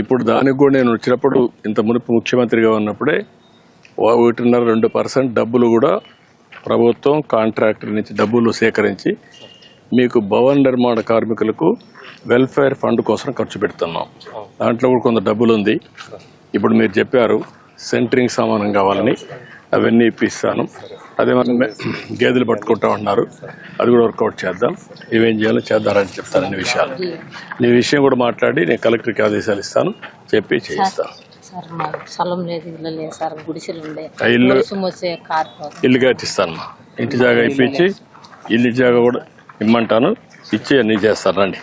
ఇప్పుడు దానికి కూడా నేను వచ్చినప్పుడు ఇంత మునుపు ముఖ్యమంత్రిగా ఉన్నప్పుడే ఒకటిన్నర రెండు పర్సెంట్ డబ్బులు కూడా ప్రభుత్వం కాంట్రాక్టర్ నుంచి డబ్బులు సేకరించి మీకు భవన నిర్మాణ కార్మికులకు వెల్ఫేర్ ఫండ్ కోసం ఖర్చు పెడుతున్నాం. దాంట్లో కూడా కొంత డబ్బులు ఉంది ఇప్పుడు మీరు చెప్పారు సెంటరింగ్ సామానం కావాలని అవన్నీ ఇప్పిస్తాను. అదే మనం గేదెలు పట్టుకుంటా ఉన్నారు. అది కూడా వర్కౌట్ చేద్దాం. ఇవేం చేయాలో చేద్దారని చెప్తాను అన్ని విషయాలు. నీ విషయం కూడా మాట్లాడి నేను కలెక్టర్కి ఆదేశాలు ఇస్తాను. చెప్పి చేయిస్తాను. స్థలం లేదు ఇల్లు లేదు సార్ గుడిసెలు ఉండే. ఆ ఇల్లు వర్షం వచ్చే కారిపోతుంది ఇల్లు కట్టిస్తాను. ఇంటి జాగా ఇప్పించి ఇల్లు జాగా కూడా ఇమ్మంటాను. ఇచ్చి అన్నీ చేస్తాను. రండి.